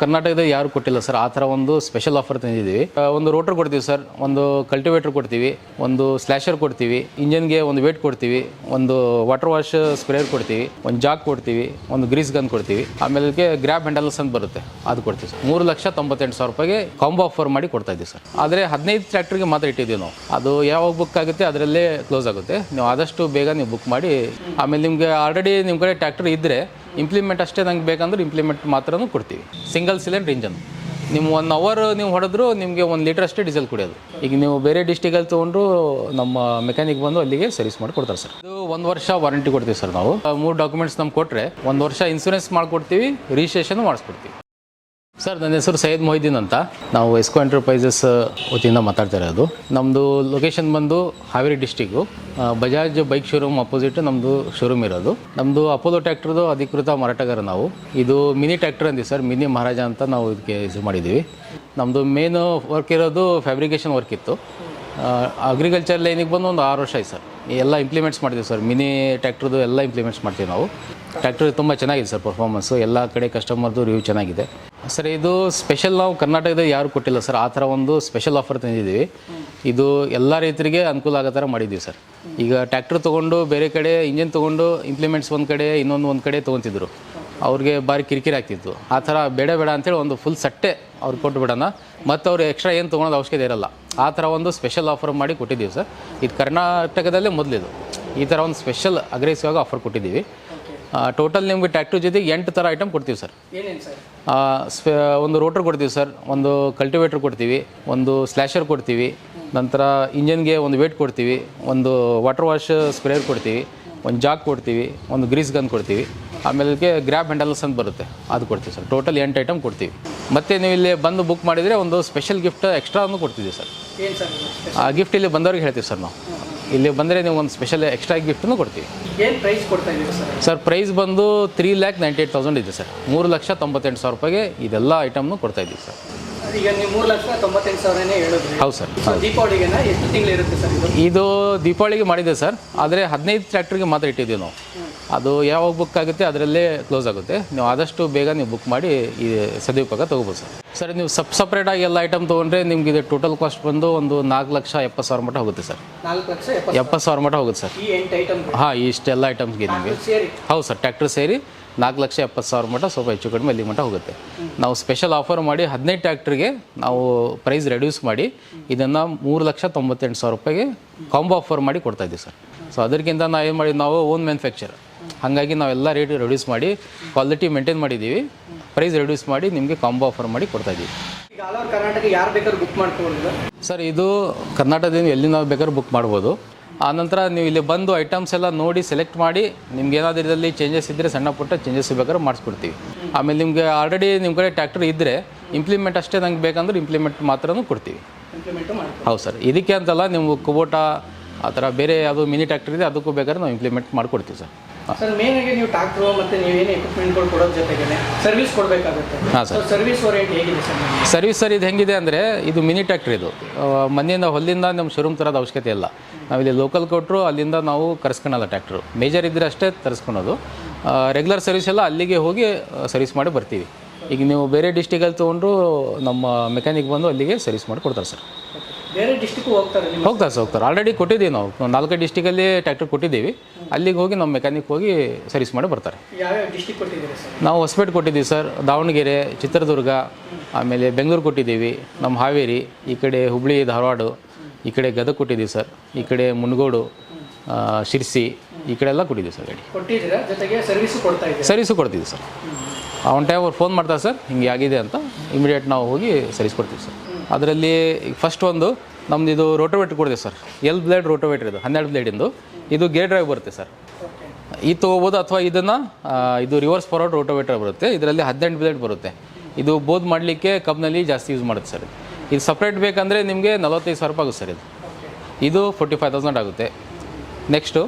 ಕರ್ನಾಟಕದ ಯಾರು ಕೊಟ್ಟಿಲ್ಲ ಸರ್. ಆ ಥರ ಒಂದು ಸ್ಪೆಷಲ್ ಆಫರ್ ತಂದಿದ್ದೀವಿ. ಒಂದು ರೋಟರ್ ಕೊಡ್ತೀವಿ ಸರ್. ಒಂದು ಕಲ್ಟಿವೇಟರ್ ಕೊಡ್ತೀವಿ. ಒಂದು ಸ್ಲ್ಯಾಶರ್ ಕೊಡ್ತೀವಿ. ಇಂಜನ್ಗೆ ಒಂದು ವೇಟ್ ಕೊಡ್ತೀವಿ. ಒಂದು ವಾಟರ್ ವಾಶ್ ಸ್ಪ್ರೇಯರ್ ಕೊಡ್ತೀವಿ. ಒಂದು ಜಾಕ್ ಕೊಡ್ತೀವಿ. ಒಂದು ಗ್ರೀಸ್ ಗನ್ ಕೊಡ್ತೀವಿ. ಆಮೇಲೆ ಗ್ರ್ಯಾಬ್ ಹ್ಯಾಂಡಲ್ಸ್ ಅಂತ ಬರುತ್ತೆ. ಅದು ಕೊಡ್ತೀವಿ ಸರ್. ಮೂರು ಲಕ್ಷ ತೊಂಬತ್ತೆಂಟು ಸಾವಿರ ರೂಪಾಯಿಗೆ ಕಾಂಬೋ ಆಫರ್ ಮಾಡಿ ಕೊಡ್ತಾ ಇದ್ದೀವಿ ಸರ್. ಆದರೆ ಹದಿನೈದು ಟ್ರ್ಯಾಕ್ಟರ್ಗೆ ಮಾತ್ರ ಇಟ್ಟಿದ್ದೀವಿ ನಾವು. ಅದು ಯಾವಾಗ ಬುಕ್ ಆಗುತ್ತೆ ಅದರಲ್ಲೇ ಕ್ಲೋಸ್ ಆಗುತ್ತೆ. ನೀವು ಆದಷ್ಟು ಬೇಗ ನೀವು ಬುಕ್ ಮಾಡಿ. ಆಮೇಲೆ ನಿಮಗೆ ಆಲ್ರೆಡಿ ನಿಮ್ಮ ಕಡೆ ಟ್ರ್ಯಾಕ್ಟರ್ ಇದ್ದರೆ ಇಂಪ್ಲಿಮೆಂಟ್ ಅಷ್ಟೇ ನಂಗೆ ಬೇಕಂದ್ರೆ ಇಂಪ್ಲಿಮೆಂಟ್ ಮಾತ್ರನೂ ಕೊಡ್ತೀವಿ. ಸಿಂಗಲ್ ಸಿಲಿಂಡರ್ ಇಂಜನ್ ನಿಮ್ಮ ಒನ್ ಅವರ್ ನೀವು ಹೊಡೆದ್ರು ನಿಮಗೆ ಒಂದು ಲೀಟರ್ ಅಷ್ಟೇ ಡೀಸೆಲ್ ಕುಡಿಯೋದು. ಈಗ ನೀವು ಬೇರೆ ಡಿಸ್ಟಿಕಲ್ಲಿ ತೊಗೊಂಡ್ರು ನಮ್ಮ ಮೆಕ್ಯಾನಿಕ್ ಬಂದು ಅಲ್ಲಿಗೆ ಸರ್ವಿಸ್ ಮಾಡಿ ಕೊಡ್ತಾರೆ ಸರ್ ಇದು ಒಂದು ವರ್ಷ ವಾರಂಟಿ ಕೊಡ್ತೀವಿ ಸರ್ ನಾವು. ಮೂರು ಡಾಕ್ಯುಮೆಂಟ್ಸ್ ನಮ್ಗೆ ಕೊಟ್ಟರೆ ಒಂದು ವರ್ಷ ಇನ್ಸೂರೆನ್ಸ್ ಮಾಡಿಕೊಡ್ತೀವಿ ರಿಜಿಸ್ಟ್ರೇಷನ್ ಮಾಡಿಸ್ಕೊಡ್ತೀವಿ. ಸರ್, ನನ್ನ ಹೆಸರು ಸೈಯದ್ ಮೊಹಿದ್ದೀನ್ ಅಂತ. ನಾವು ಎಸ್ಕೋ ಎಂಟರ್ಪ್ರೈಸಸ್ ವತಿಯಿಂದ ಮಾತಾಡ್ತಾ ಇರೋದು. ನಮ್ಮದು ಲೊಕೇಶನ್ ಬಂದು Haveri district Bajaj bike showroom opposite ನಮ್ಮದು ಶೋರೂಮ್ ಇರೋದು. ನಮ್ಮದು ಅಪೋಲೋ ಟ್ಯಾಕ್ಟ್ರದು ಅಧಿಕೃತ ಮಾರಾಟಗಾರ ನಾವು. ಇದು ಮಿನಿ ಟ್ಯಾಕ್ಟರ್ ಅಂದಿವಿ ಸರ್, ಮಿನಿ ಮಹಾರಾಜ ಅಂತ ನಾವು ಇದಕ್ಕೆ ಇದು ಮಾಡಿದ್ದೀವಿ. ನಮ್ಮದು ಮೇನ್ ವರ್ಕ್ ಇರೋದು ಫ್ಯಾಬ್ರಿಕೇಷನ್ ವರ್ಕ್ ಇತ್ತು. ಅಗ್ರಿಕಲ್ಚರ್ ಲೈನಿಗೆ ಬಂದು ಒಂದು ಆರು ವರ್ಷ ಆಯ್ತು ಸರ್. ಎಲ್ಲ ಇಂಪ್ಲಿಮೆಂಟ್ಸ್ ಮಾಡ್ತೀವಿ ಸರ್, ಮಿನಿ ಟ್ಯಾಕ್ಟ್ರದು ಎಲ್ಲ ಇಂಪ್ಲಿಮೆಂಟ್ಸ್ ಮಾಡ್ತೀವಿ ನಾವು. ಟ್ಯಾಕ್ಟ್ರ್ ತುಂಬ ಚೆನ್ನಾಗಿದೆ ಸರ್ ಪರ್ಫಾರ್ಮೆನ್ಸು ಎಲ್ಲ ಕಡೆ ಕಸ್ಟಮರ್ದು ರಿವ್ಯೂ ಚೆನ್ನಾಗಿದೆ. ಸರ್, ಇದು ಸ್ಪೆಷಲ್ ನಾವು ಕರ್ನಾಟಕದ ಯಾರು ಕೊಟ್ಟಿಲ್ಲ ಸರ್. ಆ ಥರ ಒಂದು ಸ್ಪೆಷಲ್ ಆಫರ್ ತಂದಿದ್ದೀವಿ. ಇದು ಎಲ್ಲ ರೈತರಿಗೆ ಅನುಕೂಲ ಆಗೋ ಥರ ಮಾಡಿದ್ದೀವಿ ಸರ್. ಈಗ ಟ್ರ್ಯಾಕ್ಟರ್ ತೊಗೊಂಡು ಬೇರೆ ಕಡೆ ಇಂಜಿನ್ ತೊಗೊಂಡು ಇಂಪ್ಲಿಮೆಂಟ್ಸ್ ಒಂದು ಕಡೆ, ಇನ್ನೊಂದು ಒಂದು ಕಡೆ ತೊಗೊತಿದ್ರು. ಅವ್ರಿಗೆ ಭಾರಿ ಕಿರಿಕಿರಿ ಆಗ್ತಿತ್ತು. ಆ ಥರ ಬೇಡ ಬೇಡ ಅಂತೇಳಿ ಒಂದು ಫುಲ್ ಸಟ್ಟೆ ಅವ್ರು ಕೊಟ್ಟು ಬಿಡೋಣ. ಮತ್ತು ಅವ್ರು ಎಕ್ಸ್ಟ್ರಾ ಏನು ತೊಗೊಳೋದು ಅವಶ್ಯಕತೆ ಇರೋಲ್ಲ. ಆ ಥರ ಒಂದು ಸ್ಪೆಷಲ್ ಆಫರ್ ಮಾಡಿ ಕೊಟ್ಟಿದ್ದೀವಿ ಸರ್. ಇದು ಕರ್ನಾಟಕದಲ್ಲೇ ಮೊದಲಿದು. ಈ ಥರ ಒಂದು ಸ್ಪೆಷಲ್ ಅಗ್ರೆಸಿವ್ ಆಗಿ ಆಫರ್ ಕೊಟ್ಟಿದ್ದೀವಿ. ಟೋಟಲ್ ನಿಮಗೆ ಟ್ಯಾಕ್ಟ್ರ್ ಜೊತೆಗೆ ಎಂಟು ಥರ ಐಟಮ್ ಕೊಡ್ತೀವಿ ಸರ್ ಸ್ಪೆ ಒಂದು ರೋಟರ್ ಕೊಡ್ತೀವಿ ಸರ್ ಒಂದು ಕಲ್ಟಿವೇಟರ್ ಕೊಡ್ತೀವಿ ಒಂದು ಸ್ಲ್ಯಾಶರ್ ಕೊಡ್ತೀವಿ ನಂತರ ಇಂಜಿನ್ಗೆ ಒಂದು ವೇಟ್ ಕೊಡ್ತೀವಿ ಒಂದು ವಾಟರ್ ವಾಶ್ ಸ್ಪ್ರೇರ್ ಕೊಡ್ತೀವಿ ಒಂದು ಜಾಕ್ ಕೊಡ್ತೀವಿ ಒಂದು ಗ್ರೀಸ್ ಗನ್ ಕೊಡ್ತೀವಿ ಆಮೇಲೆ ಗ್ರ್ಯಾಬ್ ಹ್ಯಾಂಡಲ್ಸ್ ಅಂತ ಬರುತ್ತೆ ಅದು ಕೊಡ್ತೀವಿ ಸರ್ ಟೋಟಲ್ ಎಂಟು ಐಟಮ್ ಕೊಡ್ತೀವಿ. ಮತ್ತು ನೀವು ಇಲ್ಲಿ ಬಂದು ಬುಕ್ ಮಾಡಿದರೆ ಒಂದು ಸ್ಪೆಷಲ್ ಗಿಫ್ಟ್ ಎಕ್ಸ್ಟ್ರಾನು ಕೊಡ್ತೀವಿ ಸರ್ ಆ ಗಿಫ್ಟ್ ಇಲ್ಲಿ ಬಂದವ್ರಿಗೆ ಹೇಳ್ತೀವಿ ಸರ್ ನಾವು. ಇಲ್ಲಿ ಬಂದರೆ ನೀವು ಒಂದು ಸ್ಪೆಷಲ್ ಎಕ್ಸ್ಟ್ರಾ ಗಿಫ್ಟನ್ನು ಕೊಡ್ತೀವಿ. ಏನು ಪ್ರೈಸ್ ಕೊಡ್ತಾ ಸರ್? ಸರ್ ಪ್ರೈಸ್ ಬಂದು three lakh ninety eight thousand ಇದೆ ಸರ್. ಮೂರು ಲಕ್ಷ ತೊಂಬತ್ತೆಂಟು ಸಾವಿರ ರೂಪಾಯಿಗೆ ಇದೆಲ್ಲ ಐಟಮ್ನು ಕೊಡ್ತಾ ಇದ್ದೀವಿ ಸರ್. ಈಗ ನೀವು ಮೂರು ಲಕ್ಷ ತೊಂಬತ್ತೆಂಟು ಸಾವಿರನೇ ಹೇಳಿದ್ರಿ. ಹೌದು ಸರ್ ದೀಪಾವಳಿಗೆ ಎಷ್ಟು ತಿಂಗಳು ಇರುತ್ತೆ ಸರ್ ಇದು? ಇದು ದೀಪಾವಳಿಗೆ ಮಾಡಿದೆ ಸರ್. ಆದರೆ ಹದಿನೈದು ಟ್ರ್ಯಾಕ್ಟ್ರಿಗೆ ಮಾತ್ರ ಇಟ್ಟಿದ್ದೀವಿ ನಾವು. ಅದು ಯಾವಾಗ ಬುಕ್ ಆಗುತ್ತೆ ಅದರಲ್ಲೇ ಕ್ಲೋಸ್ ಆಗುತ್ತೆ. ನೀವು ಆದಷ್ಟು ಬೇಗ ನೀವು ಬುಕ್ ಮಾಡಿ ಈ ಸದುಪಯೋಗ ತೊಗೋಬೋದು ಸರ್. ಸರ್ ನೀವು ಸಪ್ ಸಪ್ರೇಟಾಗಿ ಎಲ್ಲ ಐಟಮ್ ತೊಗೊಂಡ್ರೆ ನಿಮ್ಗೆ ಇದು ಟೋಟಲ್ ಕಾಸ್ಟ್ ಬಂದು ಒಂದು ನಾಲ್ಕು ಲಕ್ಷ ಎಪ್ಪತ್ತು ಸಾವಿರ ಮಟ್ಟ ಹೋಗುತ್ತೆ ಸರ್. ನಾಲ್ಕು ಲಕ್ಷ ಎಪ್ಪತ್ತು ಸಾವಿರ. ಮಟ್ಟ ಹೋಗುತ್ತೆ ಸರ್. ಈ ಎಂಟು ಐಟಮ್ ಹಾಂ ಇಷ್ಟೆಲ್ಲ ಐಟಮ್ಸ್ಗೆ ನಿಮಗೆ. ಹೌದು ಸರ್ ಟ್ಯಾಕ್ಟರ್ ಸೇರಿ ನಾಲ್ಕು ಲಕ್ಷ ಎಪ್ಪತ್ತು ಸಾವಿರ ಮಟ್ಟ ಸ್ವಲ್ಪ ಹೆಚ್ಚು ಕಡಿಮೆ ಅಲ್ಲಿ ಮಟ್ಟ ಹೋಗುತ್ತೆ. ನಾವು ಸ್ಪೆಷಲ್ ಆಫರ್ ಮಾಡಿ ಹದಿನೈದು ಟ್ಯಾಕ್ಟ್ರಿಗೆ ನಾವು ಪ್ರೈಸ್ ರೆಡ್ಯೂಸ್ ಮಾಡಿ ಇದನ್ನು ಮೂರು ಲಕ್ಷ ತೊಂಬತ್ತೆಂಟು ಸಾವಿರ ರೂಪಾಯಿಗೆ ಕಾಂಬೋ ಆಫರ್ ಮಾಡಿ ಕೊಡ್ತಾ ಇದ್ದೀವಿ ಸರ್. ಸೊ ಅದಕ್ಕಿಂತ ನಾವು ಏನು ಮಾಡಿದ್ವಿ ನಾವು ಓನ್ ಮ್ಯಾನುಫ್ಯಾಕ್ಚರ್ ಹಾಗಾಗಿ ನಾವೆಲ್ಲ ರೇಟ್ ರೆಡ್ಯೂಸ್ ಮಾಡಿ ಕ್ವಾಲಿಟಿ ಮೇಂಟೈನ್ ಮಾಡಿದ್ದೀವಿ. ಪ್ರೈಸ್ ರೆಡ್ಯೂಸ್ ಮಾಡಿ ನಿಮಗೆ ಕಾಂಬೋ ಆಫರ್ ಮಾಡಿ ಕೊಡ್ತಾ ಇದ್ದೀವಿ. ಈಗ ಆಲ್ ಓವರ್ ಕರ್ನಾಟಕ ಯಾರು ಬೇಕಾದ್ರೂ ಬುಕ್ ಮಾಡ್ಕೊಬೋದು ಸರ್ ಇದು ಕರ್ನಾಟಕದಿಂದ ಎಲ್ಲಿ ನಾವು ಬೇಕಾದ್ರೂ ಬುಕ್ ಮಾಡ್ಬೋದು. ಆನಂತರ ನೀವು ಇಲ್ಲಿ ಬಂದು ಐಟಮ್ಸ್ ಎಲ್ಲ ನೋಡಿ ಸೆಲೆಕ್ಟ್ ಮಾಡಿ ನಿಮ್ಗೆ ಏನಾದರೂ ಇದರಲ್ಲಿ ಚೇಂಜಸ್ ಇದ್ದರೆ ಸಣ್ಣ ಪುಟ್ಟ ಚೇಂಜಸ್ ಬೇಕಾದ್ರೆ ಮಾಡಿಸ್ಕೊಡ್ತೀವಿ. ಆಮೇಲೆ ನಿಮಗೆ ಆಲ್ರೆಡಿ ನಿಮ್ಮ ಕಡೆ ಟ್ರ್ಯಾಕ್ಟರ್ ಇದ್ದರೆ ಇಂಪ್ಲಿಮೆಂಟ್ ಅಷ್ಟೇ ನಂಗೆ ಬೇಕಂದ್ರೆ ಇಂಪ್ಲಿಮೆಂಟ್ ಮಾತ್ರ ಕೊಡ್ತೀವಿ. ಹೌದು ಸರ್ ಇದಕ್ಕೆ ಅಂತಲ್ಲ ನೀವು ಕುಬೋಟ ಆ ಥರ ಬೇರೆ ಯಾವುದು ಮಿನಿ ಟ್ಯಾಕ್ಟರ್ ಇದೆ ಅದಕ್ಕೂ ಬೇಕಾದ್ರೆ ನಾವು ಇಂಪ್ಲಿಮೆಂಟ್ ಮಾಡಿಕೊಡ್ತೀವಿ ಸರ್. ಸರ್ ಮೇನ್ ಆಗಿ ನೀವು ಟ್ರಾಕ್ಟ್ರು ಮತ್ತು ನೀವೇನು ಎಕ್ವಿಪ್ಮೆಂಟ್ಗಳು ಕೊಡೋದ್ರ ಜೊತೆಗೆ ಸರ್ವಿಸ್ ಕೊಡಬೇಕಾಗುತ್ತೆ. ಹಾಂ ಸರ್. ಸರ್ವಿಸ್ ಓರಿಯೆಂಟ್ ಹೇಗಿದೆ ಸರ್ ಸರ್ವಿಸ್ ಸರ್ ಇದು ಹೆಂಗಿದೆ ಅಂದರೆ ಇದು ಮಿನಿ ಟ್ರ್ಯಾಕ್ಟರ್ ಇದು. ಮನೆಯಿಂದ ಹೊಲ್ಲಿಂದ ನಮ್ಮ ಶೋರೂಮ್ ತರೋದು ಅವಶ್ಯಕತೆ ಇಲ್ಲ. ನಾವಿಲ್ಲಿ ಲೋಕಲ್ ಕೊಟ್ಟರು ಅಲ್ಲಿಂದ ನಾವು ಕರೆಸ್ಕೊಳಲ್ಲ ಟ್ರ್ಯಾಕ್ಟ್ರು ಮೇಜರ್ ಇದ್ದರೆ ಅಷ್ಟೇ ತರಿಸ್ಕೊಳೋದು. ರೆಗ್ಯುಲರ್ ಸರ್ವಿಸ್ ಎಲ್ಲ ಅಲ್ಲಿಗೆ ಹೋಗಿ ಸರ್ವಿಸ್ ಮಾಡಿ ಬರ್ತೀವಿ. ಈಗ ನೀವು ಬೇರೆ ಡಿಸ್ಟಿಕಲ್ಲಿ ತೊಗೊಂಡ್ರು ನಮ್ಮ ಮೆಕ್ಯಾನಿಕ್ ಬಂದು ಅಲ್ಲಿಗೆ ಸರ್ವಿಸ್ ಮಾಡಿ ಕೊಡ್ತಾರೆ ಸರ್. ಬೇರೆ ಹೋಗ್ತಾರೆ ನಿಮ್ಮ ಹೋಗ್ತಾರೆ ಸರ್ ಹೋಗ್ತಾರೆ. ಆಲ್ರೆಡಿ ಕೊಟ್ಟಿದ್ದೀವಿ ನಾವು. ನಾಲ್ಕೈದು ಡಿಸ್ಟಿಕಲ್ಲಿ ಟ್ರ್ಯಾಕ್ಟರ್ ಕೊಟ್ಟಿದ್ದೀವಿ. ಅಲ್ಲಿಗೆ ಹೋಗಿ ನಮ್ಮ ಮೆಕ್ಯಾನಿಕ್ ಹೋಗಿ ಸರ್ವಿಸ್ ಮಾಡಿ ಬರ್ತಾರೆ. ಯಾವ್ಯಾವ ಡಿಸ್ಟಿಕ್ ಕೊಟ್ಟಿದ್ದೀರಿ ಸರ್? ನಾವು ಹೊಸಪೇಟೆ ಕೊಟ್ಟಿದ್ದೀವಿ ಸರ್ ದಾವಣಗೆರೆ ಚಿತ್ರದುರ್ಗ ಆಮೇಲೆ ಬೆಂಗಳೂರು ಕೊಟ್ಟಿದ್ದೀವಿ ನಮ್ಮ ಹಾವೇರಿ ಈ ಕಡೆ ಹುಬ್ಳಿ ಧಾರವಾಡ ಈ ಕಡೆ ಗದಗ ಕೊಟ್ಟಿದ್ದೀವಿ ಸರ್ ಈ ಕಡೆ ಮುನಗೋಡು ಶಿರ್ಸಿ ಈ ಕಡೆ ಎಲ್ಲ ಕೊಟ್ಟಿದ್ದೀವಿ ಸರ್ ಗಾಡಿ ಕೊಟ್ಟಿದ್ದೀರಾ? ಜೊತೆಗೆ ಸರ್ವಿಸು ಕೊಡ್ತಾ ಇದ್ದೀರಾ? ಸರ್ವಿಸು ಕೊಡ್ತೀವಿ ಸರ್. ಆನ್ ಟೈಮ್ ಅವ್ರು ಫೋನ್ ಮಾಡ್ತಾರೆ ಸರ್ ಹಿಂಗೆ ಆಗಿದೆ ಅಂತ ಇಮಿಡಿಯೇಟ್ ನಾವು ಹೋಗಿ ಸರ್ವಿಸ್ ಕೊಡ್ತೀವಿ ಸರ್. ಅದರಲ್ಲಿ ಫಸ್ಟ್ ಒಂದು ನಮ್ದು ಇದು ರೋಟೋವೇಟ್ರ್ ಕೊಡಿದೆ ಸರ್ ಎಲ್ ಬ್ಲೇಡ್ ರೋಟೋವೇಟ್ರ್ ಇದು ಹನ್ನೆರಡು ಬ್ಲೇಡಿಂದು ಇದು. ಗೇರ್ ಡ್ರೈವ್ ಬರುತ್ತೆ ಸರ್ ಇದು ತೊಗೋಬೋದು ಅಥವಾ ಇದನ್ನು ಇದು ರಿವರ್ಸ್ ಫಾರ್ವರ್ಡ್ ರೋಟೋವೇಟರ್ ಬರುತ್ತೆ. ಇದರಲ್ಲಿ ಹದಿನೆಂಟು ಬ್ಲೇಡ್ ಬರುತ್ತೆ. ಇದು ಬೋದ್ ಮಾಡಲಿಕ್ಕೆ ಕಬ್ನಲ್ಲಿ ಜಾಸ್ತಿ ಯೂಸ್ ಮಾಡುತ್ತೆ ಸರ್ ಇದು. ಇದು ಸಪ್ರೇಟ್ ಬೇಕಂದರೆ ನಿಮಗೆ ನಲವತ್ತೈದು ಸಾವಿರ ರೂಪಾಯಿ ಆಗುತ್ತೆ ಸರ್ ಇದು. ಇದು ಫೋರ್ಟಿ ಫೈವ್ ತೌಸಂಡ್ ಆಗುತ್ತೆ ನೆಕ್ಸ್ಟು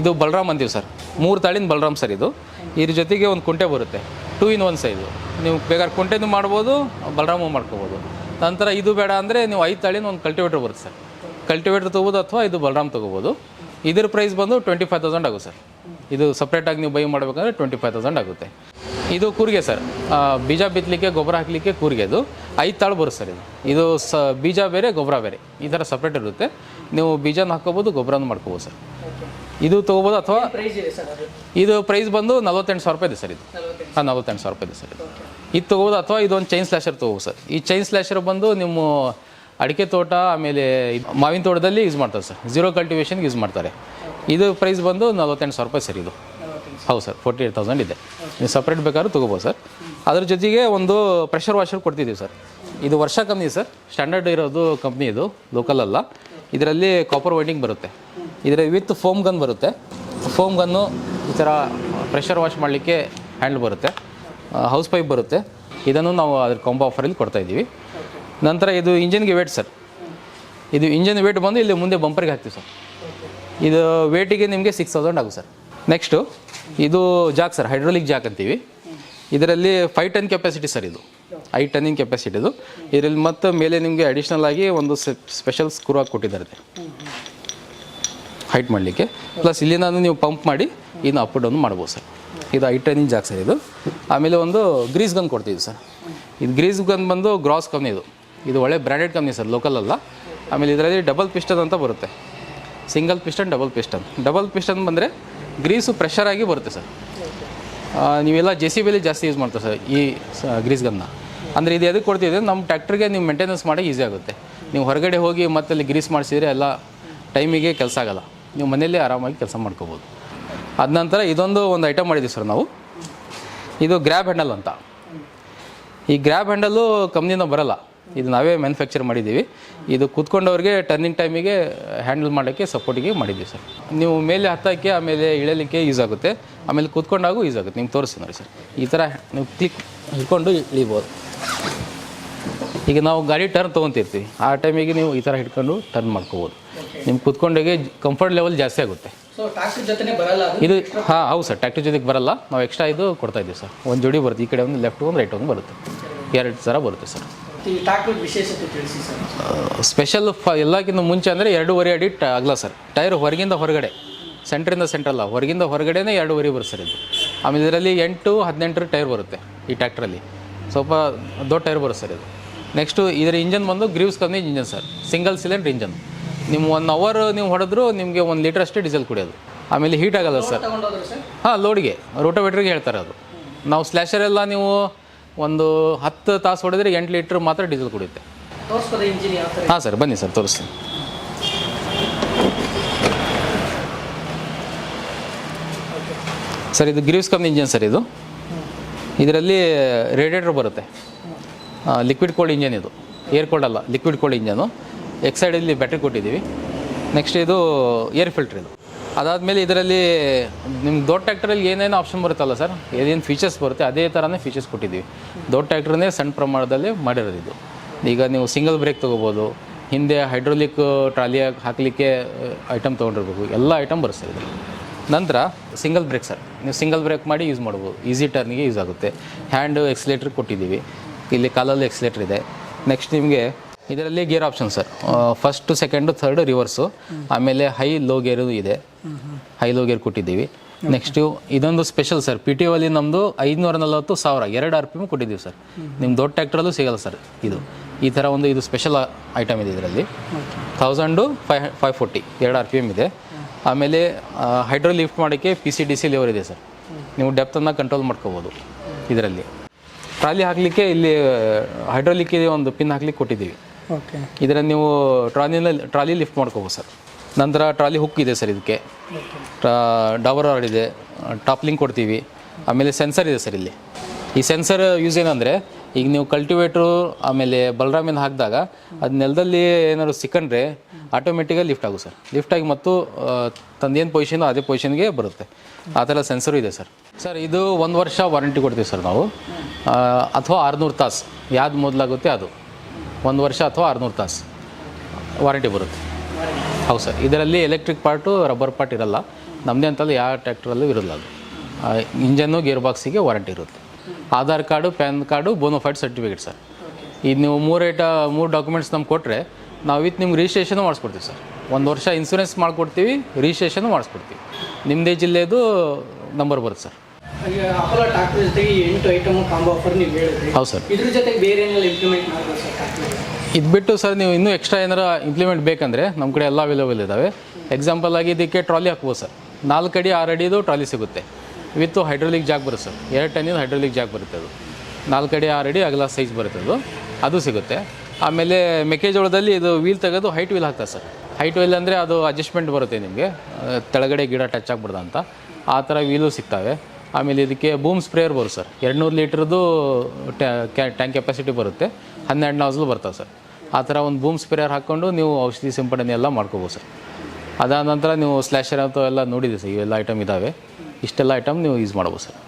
ಇದು ಬಲರಾಮ್ ಅಂತೀವಿ ಸರ್ ಮೂರು ತಾಳಿನ ಬಲರಾಮ್ ಸರ್ ಇದು. ಇದ್ರ ಜೊತೆಗೆ ಒಂದು ಕುಂಟೆ ಬರುತ್ತೆ. ಟೂ ಇನ್ ಒನ್ ಸೈಜು ನೀವು ಬೇಕಾದ್ರೆ ಕುಂಟೆನು ಮಾಡ್ಬೋದು, ಬಲರಾಮು ಮಾಡ್ಕೋಬೋದು. ನಂತರ ಇದು ಬೇಡ ಅಂದರೆ ನೀವು ಐದು ತಾಳಿನ ಒಂದು ಕಲ್ಟಿವೇಟರ್ ಬರುತ್ತೆ ಸರ್. ಕಲ್ಟಿವೇಟರ್ ತೊಗೋಬೋದು ಅಥವಾ ಇದು ಬಲರಾಮ್ ತೊಗೋಬೋದು. ಇದ್ರ ಪ್ರೈಸ್ ಬಂದು ಟ್ವೆಂಟಿ ಫೈವ್ ತೌಸಂಡ್ ಆಗುತ್ತೆ ಸರ್. ಇದು ಸಪ್ರೇಟಾಗಿ ನೀವು ಬೈ ಮಾಡಬೇಕಂದ್ರೆ ಟ್ವೆಂಟಿ ಫೈವ್ ತೌಸಂಡ್ ಆಗುತ್ತೆ. ಇದು ಕೂರಿಗೆ ಸರ್. ಬೀಜ ಬಿತ್ತಲಿಕ್ಕೆ ಗೊಬ್ಬರ ಹಾಕಲಿಕ್ಕೆ ಕೂರಿಗೆ ಅದು. ಐದು ತಾಳು ಬರುತ್ತೆ ಸರ್ ಇದು. ಇದು ಸ, ಬೀಜ ಬೇರೆ, ಗೊಬ್ಬರ ಬೇರೆ. ಈ ಥರ ಸಪ್ರೇಟ್ ಇರುತ್ತೆ. ನೀವು ಬೀಜನ ಹಾಕ್ಕೋಬೋದು, ಗೊಬ್ಬರನೂ ಮಾಡ್ಕೋಬೋದು ಸರ್. ಇದು ತೊಗೋಬೋದು ಅಥವಾ ಇದೆ ಪ್ರೈಸ್ ಬಂದು ನಲ್ವತ್ತೆಂಟು ಸಾವಿರ ರೂಪಾಯಿ ಇದೆ ಸರ್ ಇದು. ಹಾಂ ನಲ್ವತ್ತೆಂಟು ಸಾವಿರ ರೂಪಾಯಿ ಇದೆ ಸರ್ ಇದು. ಇದು ತೊಗೋಬೋದು ಅಥವಾ ಇದೊಂದು ಚೈನ್ ಸ್ಲ್ಯಾಶರ್ ತೊಗೋಬೋದು ಸರ್. ಈ ಚೈನ್ ಸ್ಲ್ಯಾಶರ್ ಬಂದು ನಿಮ್ಮ ಅಡಿಕೆ ತೋಟ ಆಮೇಲೆ ಮಾವಿನ ತೋಟದಲ್ಲಿ ಯೂಸ್ ಮಾಡ್ತಾರೆ ಸರ್. ಝೀರೋ ಕಲ್ಟಿವೇಷನ್ಗೆ ಯೂಸ್ ಮಾಡ್ತಾರೆ. ಇದು ಪ್ರೈಸ್ ಬಂದು ನಲ್ವತ್ತೆಂಟು ಸಾವಿರ ರೂಪಾಯಿ ಸರ್ ಇದು. ಹೌದು ಸರ್ ಫೋರ್ಟಿ ಏಟ್ ತೌಸಂಡ್ ಇದೆ ನೀವು ಸಪ್ರೇಟ್ ಬೇಕಾದ್ರೂ ತೊಗೋಬೋದು ಸರ್. ಅದ್ರ ಜೊತೆಗೆ ಒಂದು ಪ್ರೆಷರ್ ವಾಷರ್ ಕೊಡ್ತಿದ್ದೀವಿ ಸರ್. ಇದು ವರ್ಷ ಕಂಪ್ನಿ ಸರ್. ಸ್ಟ್ಯಾಂಡರ್ಡ್ ಇರೋದು ಕಂಪ್ನಿ ಇದು ಲೋಕಲ್ ಅಲ್ಲ. ಇದರಲ್ಲಿ ಕಾಪರ್ ವೈಂಡಿಂಗ್ ಬರುತ್ತೆ. ಇದರ ವಿತ್ ಫೋಮ್ ಗನ್ ಬರುತ್ತೆ. ಫೋಮ್ ಗನ್ನು ಈ ಥರ ಪ್ರೆಷರ್ ವಾಶ್ ಮಾಡಲಿಕ್ಕೆ ಹ್ಯಾಂಡ್ಲ್ ಬರುತ್ತೆ. ಹೌಸ್ ಪೈಪ್ ಬರುತ್ತೆ. ಇದನ್ನು ನಾವು ಅದ್ರ ಕೊಂಬ ಆಫರಲ್ಲಿ ಕೊಡ್ತಾ ಇದ್ದೀವಿ. ನಂತರ ಇದು ಇಂಜಿನ್ಗೆ ವೇಟ್ ಸರ್. ಇದು ಇಂಜಿನ್ ವೇಟ್ ಬಂದು ಇಲ್ಲಿ ಮುಂದೆ ಬಂಪರ್ಗೆ ಹಾಕ್ತೀವಿ ಸರ್. ಇದು ವೇಟಿಗೆ ನಿಮಗೆ ಸಿಕ್ಸ್ ತೌಸಂಡ್ ಆಗುತ್ತೆ ಸರ್. ನೆಕ್ಸ್ಟು ಇದು ಜಾಕ್ ಸರ್ ಹೈಡ್ರೋಲಿಕ್ ಜಾಕ್ ಅಂತೀವಿ. ಇದರಲ್ಲಿ ಫೈವ್ ಟನ್ ಕೆಪಾಸಿಟಿ ಸರ್ ಇದು. ಐ ಟನ್ನಿನ ಕೆಪಾಸಿಟಿ ಇದು. ಇದರಲ್ಲಿ ಮತ್ತು ಮೇಲೆ ನಿಮಗೆ ಅಡಿಷ್ನಲ್ ಆಗಿ ಒಂದು ಸ್ಪೆಷಲ್ ಸ್ಕ್ರೂ ಹಾಕಿ ಕೊಟ್ಟಿದ್ದಾರೆ. ಹೈಟ್ ಮಾಡಲಿಕ್ಕೆ. ಪ್ಲಸ್ ಇಲ್ಲಿಂದ ನೀವು ಪಂಪ್ ಮಾಡಿ ಇನ್ನು ಅಪ್ ಡೌನ್ ಮಾಡ್ಬೋದು ಸರ್ ಇದು ಐ ಟ್ರೈನಿಂಗ್ ಜಾಕ್ ಸರ್ ಇದು. ಆಮೇಲೆ ಒಂದು ಗ್ರೀಸ್ ಗನ್ ಕೊಡ್ತೀವಿ ಸರ್ ಇದು ಗ್ರೀಸ್ ಗನ್ ಬಂದು ಗ್ರಾಸ್ ಕಂಪ್ನಿ ಇದು. ಇದು ಒಳ್ಳೆ ಬ್ರ್ಯಾಂಡೆಡ್ ಕಂಪ್ನಿ ಸರ್ ಲೋಕಲ್ ಅಲ್ಲ. ಆಮೇಲೆ ಇದರಲ್ಲಿ ಡಬಲ್ ಪಿಸ್ಟನ್ ಅಂತ ಬರುತ್ತೆ. Single piston double piston double piston ಬಂದರೆ ಗ್ರೀಸು ಪ್ರೆಷರ್ ಆಗಿ ಬರುತ್ತೆ ಸರ್ ನೀವೆಲ್ಲ ಜೆ ಸಿ ಬಿಲಿ ಜಾಸ್ತಿ ಯೂಸ್ ಮಾಡ್ತಾರೆ ಸರ್ ಈ ಗ್ರೀಸ್ ಗನ್ನ ಅಂದರೆ ಇದು ಎದಕ್ಕೆ ಕೊಡ್ತಿದ್ರೆ ನಮ್ಮ ಟ್ಯಾಕ್ಟ್ರಿಗೆ ನೀವು ಮೇಂಟೆನೆನ್ಸ್ ಮಾಡೋಕ್ಕೆ ಈಸಿ ಆಗುತ್ತೆ. ನೀವು ಹೊರಗಡೆ ಹೋಗಿ ಮತ್ತೆ ಅಲ್ಲಿ ಗ್ರೀಸ್ ಮಾಡಿಸಿದ್ರೆ ಎಲ್ಲ ಟೈಮಿಗೆ ಕೆಲಸ ಆಗಲ್ಲ. ನೀವು ಮನೆಯಲ್ಲೇ ಆರಾಮಾಗಿ ಕೆಲಸ ಮಾಡ್ಕೋಬೋದು. ಅದ ನಂತರ ಇದೊಂದು ಒಂದು ಐಟಮ್ ಮಾಡಿದ್ದೀವಿ ಸರ್ ನಾವು. ಇದು ಗ್ರ್ಯಾಬ್ ಹ್ಯಾಂಡಲ್ ಅಂತ. ಈ ಗ್ರ್ಯಾಬ್ ಹ್ಯಾಂಡಲ್ಲು ಕಂಪ್ನಿಯಿಂದ ಬರಲ್ಲ. ಇದು ನಾವೇ ಮ್ಯಾನುಫ್ಯಾಕ್ಚರ್ ಮಾಡಿದ್ದೀವಿ. ಇದು ಕೂತ್ಕೊಂಡವ್ರಿಗೆ ಟರ್ನಿಂಗ್ ಟೈಮಿಗೆ ಹ್ಯಾಂಡಲ್ ಮಾಡೋಕ್ಕೆ ಸಪೋರ್ಟಿಗೆ ಮಾಡಿದ್ದೀವಿ ಸರ್. ನೀವು ಮೇಲೆ ಹತ್ತಕ್ಕೆ, ಆಮೇಲೆ ಇಳಲಿಕ್ಕೆ ಯೂಸ್ ಆಗುತ್ತೆ. ಆಮೇಲೆ ಕೂತ್ಕೊಂಡಾಗೂ ಯೂಸ್ ಆಗುತ್ತೆ. ನಿಮ್ಗೆ ತೋರಿಸ್ತೀನಿ ನೋಡಿ ಸರ್. ಈ ಥರ ನೀವು ಕ್ಲಿಕ್ ಹಿಡ್ಕೊಂಡು ಇಳಿಬೋದು. ಈಗ ನಾವು ಗಾಡಿ ಟರ್ನ್ ತೊಗೊತಿರ್ತೀವಿ. ಆ ಟೈಮಿಗೆ ನೀವು ಈ ಥರ ಹಿಡ್ಕೊಂಡು ಟರ್ನ್ ಮಾಡ್ಕೋಬೋದು. ನಿಮ್ಗೆ ಕೂತ್ಕೊಂಡೋಗಿ ಕಂಫರ್ಟ್ ಲೆವೆಲ್ ಜಾಸ್ತಿ ಆಗುತ್ತೆ. ಇದು ಹಾಂ ಹೌದು ಸರ್ ಟ್ಯಾಕ್ಟರ್ ಜೊತೆಗೆ ಬರಲ್ಲ. ನಾವು ಎಕ್ಸ್ಟ್ರಾ ಇದು ಕೊಡ್ತಾ ಇದ್ದೀವಿ ಸರ್ ಒಂದು ಜೋಡಿ ಬರುತ್ತೆ. ಈ ಕಡೆ ಒಂದು ಲೆಫ್ಟ್ ಒಂದು ರೈಟ್ ಒಂದು ಬರುತ್ತೆ. ಎರಡು ಥರ ಬರುತ್ತೆ ಸರ್ ಸ್ಪೆಷಲ್ ಫ ಎಲ್ಲಕ್ಕಿಂತ ಮುಂಚೆ ಅಂದರೆ ಎರಡೂವರೆ ಅಡಿ ಟ ಅಗಲ ಸರ್ ಟೈರ್ ಹೊರಗಿಂದ ಹೊರಗಡೆ. ಸೆಂಟ್ರಿಂದ ಸೆಂಟ್ರಲ್ಲ ಹೊರಗಿಂದ ಹೊರಗಡೆನೇ ಎರಡೂವರೆ ಬರುತ್ತೆ ಸರ್ ಇದು. ಆಮೇಲೆ ಇದರಲ್ಲಿ ಎಂಟು ಹದಿನೆಂಟರ ಟೈರ್ ಬರುತ್ತೆ ಈ ಟ್ಯಾಕ್ಟ್ರಲ್ಲಿ ಸ್ವಲ್ಪ ದೊಡ್ಡ ಟೈರ್ ಬರುತ್ತೆ ಸರ್ ಇದು. ನೆಕ್ಸ್ಟು ಇದರ ಇಂಜನ್ ಬಂದು Greaves company engine sir single cylinder engine ನೀವು ಒನ್ ಅವರ್ ನೀವು ಹೊಡೆದ್ರು ನಿಮಗೆ ಒಂದು ಲೀಟರ್ ಅಷ್ಟೇ ಡೀಸೆಲ್ ಕುಡಿಯೋದು. ಆಮೇಲೆ ಹೀಟ್ ಆಗಲ್ಲ ಸರ್ ಹಾಂ ಲೋಡ್ಗೆ ರೋಟೋವೇಟ್ರಿಗೆ ಹೇಳ್ತಾರೆ ಅದು. ನಾವು ಸ್ಲ್ಯಾಶರ್ ಎಲ್ಲ ನೀವು ಒಂದು ಹತ್ತು ತಾಸು ಹೊಡೆದ್ರೆ ಎಂಟು ಲೀಟ್ರ್ ಮಾತ್ರ ಡೀಸೆಲ್ ಕುಡಿಯುತ್ತೆ. ಹಾಂ ಸರ್ ಬನ್ನಿ ಸರ್ ತೋರಿಸ್ತೀನಿ. ಸರ್ ಇದು ಗ್ರೀವ್ಸ್ ಕಂಪ್ನಿ ಇಂಜನ್ ಸರ್ ಇದು. ಇದರಲ್ಲಿ ರೇಡಿಯೇಟರ್ ಬರುತ್ತೆ. ಲಿಕ್ವಿಡ್ ಕೋಲ್ಡ್ ಇಂಜನ್ ಇದು. ಏರ್ ಕೋಲ್ಡ್ ಅಲ್ಲ ಲಿಕ್ವಿಡ್ ಕೋಲ್ಡ್ ಇಂಜನು ಎಕ್ಸೈಡಲ್ಲಿ ಬ್ಯಾಟ್ರಿ ಕೊಟ್ಟಿದ್ದೀವಿ. ನೆಕ್ಸ್ಟ್ ಇದು ಏರ್ ಫಿಲ್ಟ್ರ್ ಇದು. ಅದಾದಮೇಲೆ ಇದರಲ್ಲಿ ನಿಮ್ಮ ದೊಡ್ಡ ಟ್ಯಾಕ್ಟ್ರಲ್ಲಿ ಏನೇನು ಆಪ್ಷನ್ ಬರುತ್ತಲ್ಲ ಸರ್ ಏನೇನು ಫೀಚರ್ಸ್ ಬರುತ್ತೆ, ಅದೇ ಥರನೇ ಫೀಚರ್ಸ್ ಕೊಟ್ಟಿದ್ದೀವಿ. ದೊಡ್ಡ ಟ್ಯಾಕ್ಟ್ರನ್ನೇ ಸಣ್ಣ ಪ್ರಮಾಣದಲ್ಲಿ ಮಾಡಿರೋದು ಇದು. ಈಗ ನೀವು ಸಿಂಗಲ್ ಬ್ರೇಕ್ ತೊಗೋಬೋದು, ಹಿಂದೆ ಹೈಡ್ರೋಲಿಕ್ ಟ್ರಾಲಿ ಹಾಕಲಿಕ್ಕೆ ಐಟಮ್ ತೊಗೊಂಡಿರ್ಬೇಕು. ಎಲ್ಲ ಐಟಮ್ ಬರುತ್ತೆ ನಂತರ ಸಿಂಗಲ್ ಬ್ರೇಕ್ ಸರ್ ನೀವು ಸಿಂಗಲ್ ಬ್ರೇಕ್ ಮಾಡಿ ಯೂಸ್ ಮಾಡ್ಬೋದು. ಈಸಿ ಟರ್ನಿಗೆ ಯೂಸ್ ಆಗುತ್ತೆ. ಹ್ಯಾಂಡ್ ಎಕ್ಸಿಲೇಟ್ರ್ ಕೊಟ್ಟಿದ್ದೀವಿ. ಇಲ್ಲಿ ಕಾಲಲ್ಲಿ ಎಕ್ಸಲೇಟರ್ ಇದೆ. ನೆಕ್ಸ್ಟ್ ನಿಮಗೆ ಇದರಲ್ಲಿ gear option sir first second third reverse ಆಮೇಲೆ ಹೈ ಲೋ ಗೇರು ಇದೆ ಹೈ ಲೋ ಗೇರ್ ಕೊಟ್ಟಿದ್ದೀವಿ. ನೆಕ್ಸ್ಟು ಇದೊಂದು special sir P T O ನಮ್ಮದು ಐದುನೂರ ನಲವತ್ತು ಸಾವಿರ, ಎರಡು ಆರ್ ಪಿ ಎಂ ಕೊಟ್ಟಿದ್ದೀವಿ ಸರ್ ನಿಮ್ಮ ದೊಡ್ಡ ಟ್ಯಾಕ್ಟ್ರಲ್ಲೂ ಸಿಗಲ್ಲ ಸರ್ ಇದು. ಈ ಥರ ಒಂದು ಇದು ಸ್ಪೆಷಲ್ ಐಟಮ್ ಇದೆ ಇದರಲ್ಲಿ. ಥೌಸಂಡು ಫೈ ಫೈವ್ ಫೋರ್ಟಿ ಎರಡು ಆರ್ ಪಿ ಎಂ ಇದೆ. ಆಮೇಲೆ ಹೈಡ್ರೋ ಲಿಫ್ಟ್ ಮಾಡೋಕ್ಕೆ P C D C lever ಇದೆ ಸರ್ ನೀವು ಡೆಪ್ತನ್ನು ಕಂಟ್ರೋಲ್ ಮಾಡ್ಕೋಬೋದು. ಇದರಲ್ಲಿ. ಟ್ರಾಲಿ ಹಾಕಲಿಕ್ಕೆ ಇಲ್ಲಿ ಹೈಡ್ರೋಲಿಕ್ ಒಂದು ಪಿನ್ ಹಾಕ್ಲಿಕ್ಕೆ ಕೊಟ್ಟಿದ್ದೀವಿ. ಓಕೆ. ಇದರಲ್ಲಿ ನೀವು ಟ್ರಾಲಿನ ಟ್ರಾಲಿ ಲಿಫ್ಟ್ ಮಾಡ್ಕೋಬೋದು ಸರ್. ನಂತರ ಟ್ರಾಲಿ ಹುಕ್ ಇದೆ ಸರ್ ಇದಕ್ಕೆ. ಡವರ್ ರಾಡ್ ಇದೆ ಟಾಪ್ ಲಿಂಕ್ ಕೊಡ್ತೀವಿ. ಆಮೇಲೆ ಸೆನ್ಸರ್ ಇದೆ ಸರ್ ಇಲ್ಲಿ. ಈ ಸೆನ್ಸರ್ ಯೂಸ್ ಏನಂದರೆ ಈಗ ನೀವು ಕಲ್ಟಿವೇಟ್ರು ಆಮೇಲೆ ಬಲರಾಮಿನ ಹಾಕಿದಾಗ ಅದು ನೆಲದಲ್ಲಿ ಏನಾದ್ರು ಸಿಕ್ಕಂಡ್ರೆ ಆಟೋಮೆಟಿಕಾಗಿ ಲಿಫ್ಟ್ ಆಗುತ್ತೆ ಸರ್. ಲಿಫ್ಟಾಗಿ ಆಗಿ ಮತ್ತು ತಂದೇನು ಪೊಸಿಷನ್ ಅದೇ ಪೊಸಿಷನ್ಗೆ ಬರುತ್ತೆ. ಆ ಥರ ಸೆನ್ಸರು ಇದೆ ಸರ್. ಸರ್, ಇದು ಒಂದು ವರ್ಷ ವಾರಂಟಿ ಕೊಡ್ತೀವಿ ಸರ್ ನಾವು. ಅಥವಾ ಆರುನೂರು ತಾಸು. ಯಾವ್ದು ಮೊದಲಾಗುತ್ತೆ ಅದು. ಒಂದು ವರ್ಷ ಅಥವಾ ಆರುನೂರು ತಾಸು ವಾರಂಟಿ ಬರುತ್ತೆ. ಹೌದು ಸರ್, ಇದರಲ್ಲಿ ಎಲೆಕ್ಟ್ರಿಕ್ ಪಾರ್ಟು ರಬ್ಬರ್ ಪಾರ್ಟ್ ಇರಲ್ಲ. ನಮ್ಮದೇ ಅಂತಲ್ಲ ಯಾವ ಟ್ರ್ಯಾಕ್ಟ್ರಲ್ಲೂ ಇರಲ್ಲ ಅದು. ಇಂಜನ್ನು ಗೇರ್ ಬಾಕ್ಸಿಗೆ ವಾರಂಟಿ ಇರುತ್ತೆ. Aadhaar card, PAN card bonafide certificate sir. ಇದು ನೀವು ಮೂರು ಐಟ ಮೂರು ಡಾಕ್ಯುಮೆಂಟ್ಸ್ ನಮ್ಗೆ ಕೊಟ್ಟರೆ ನಾವು ವಿತ್ ನಿಮ್ಗೆ ರಿಜಿಸ್ಟ್ರೇಷನು ಮಾಡಿಸ್ಕೊಡ್ತೀವಿ ಸರ್. ಒಂದು ವರ್ಷ ಇನ್ಸೂರೆನ್ಸ್ ಮಾಡಿಕೊಡ್ತೀವಿ ರಿಜಿಸ್ಟ್ರೇಷನು ಮಾಡಿಸ್ಕೊಡ್ತೀವಿ. ನಿಮ್ಮದೇ ಜಿಲ್ಲೆದು ನಂಬರ್ ಬರುತ್ತೆ ಸರ್. ಅಪೋಲೋ ಟಾಕ್ಟರ್ ಜೊತೆಗೆ ಎಂಟು ಐಟಮ್ ಕಾಂಬೋ ಆಫರ್ ನೀವು ಹೇಳಿದ್ರಿ. ಹೌದು ಸರ್. ಇದ್ರ ಜೊತೆಗೆ ಬೇರೆ ಏನೆಲ್ಲ ಇಂಪ್ಲಿಮೆಂಟ್ ಮಾಡ್ಬೋದು ಸರ್ ಇದು ಬಿಟ್ಟು ಸರ್ ನೀವು ಇನ್ನೂ ಎಕ್ಸ್ಟ್ರಾ ಏನಾರ ಇಂಪ್ಲಿಮೆಂಟ್ ಬೇಕಂದ್ರೆ ನಮ್ಮ ಕಡೆ ಎಲ್ಲ ಅವೈಲೇಬಲ್ ಇದ್ದಾವೆ ಎಕ್ಸಾಂಪಲ್ ಆಗಿ ಇದಕ್ಕೆ ಟ್ರಾಲಿ ಹಾಕ್ಬೋದು ಸರ್. ನಾಲ್ಕು ಅಡಿ ಆರು ಅಡಿದು ಟ್ರಾಲಿ ಸಿಗುತ್ತೆ. ವಿತ್ ಹೈಡ್ರೋಲಿಕ್ ಜಾಗ್ ಬರುತ್ತೆ ಸರ್. ಎರಡು ಟನ್ನಿಂದ ಹೈಡ್ರೋಲಿಕ್ ಜಾಗ್ ಬರುತ್ತೆ ಅದು. ನಾಲ್ಕು ಅಡಿ ಆರು ಅಡಿ ಅಗಲ ಸೈಜ್ ಬರುತ್ತೆ ಅದು. ಅದು ಸಿಗುತ್ತೆ. ಆಮೇಲೆ ಮೆಕ್ಕೆಜೋಳದಲ್ಲಿ ಇದು ವೀಲ್ ತೆಗೆದು ಹೈಟ್ ವೀಲ್ ಹಾಕ್ತಾರೆ ಸರ್. ಹೈಟ್ ವೀಲ್ ಅಂದರೆ ಅದು ಅಡ್ಜಸ್ಟ್ಮೆಂಟ್ ಬರುತ್ತೆ ನಿಮಗೆ. ತೆಳಗಡೆ ಗಿಡ ಟಚ್ ಆಗ್ಬಾರ್ದು ಅಂತ ಆ ಥರ ವೀಲು ಸಿಗ್ತವೆ. ಆಮೇಲೆ ಇದಕ್ಕೆ ಬೂಮ್ ಸ್ಪ್ರೇಯರ್ ಬರುತ್ತೆ ಸರ್. ಎರಡುನೂರು ಲೀಟ್ರದ್ದು ಟ್ಯಾಂಕ್ ಕೆಪಾಸಿಟಿ ಬರುತ್ತೆ. ಹನ್ನೆರಡು ನಾಜ್ಲು ಬರ್ತವೆ ಸರ್. ಆ ಥರ ಒಂದು ಬೂಮ್ ಸ್ಪ್ರೇಯರ್ ಹಾಕ್ಕೊಂಡು ನೀವು ಔಷಧಿ ಸಿಂಪಡಣೆ ಎಲ್ಲ ಮಾಡ್ಕೋಬೋದು ಸರ್. ಅದಾದ ನಂತರ ನೀವು ಸ್ಲ್ಯಾಶರ್ ಅಂತ ಎಲ್ಲ ನೋಡಿದೆ ಸರ್, ಇವೆಲ್ಲ ಐಟಮ್ ಇದ್ದಾವೆ ಇಷ್ಟೆಲ್ಲ ಐಟಮ್ ನೀವು ಯೂಸ್ ಮಾಡ್ಬೋದು ಸರ್.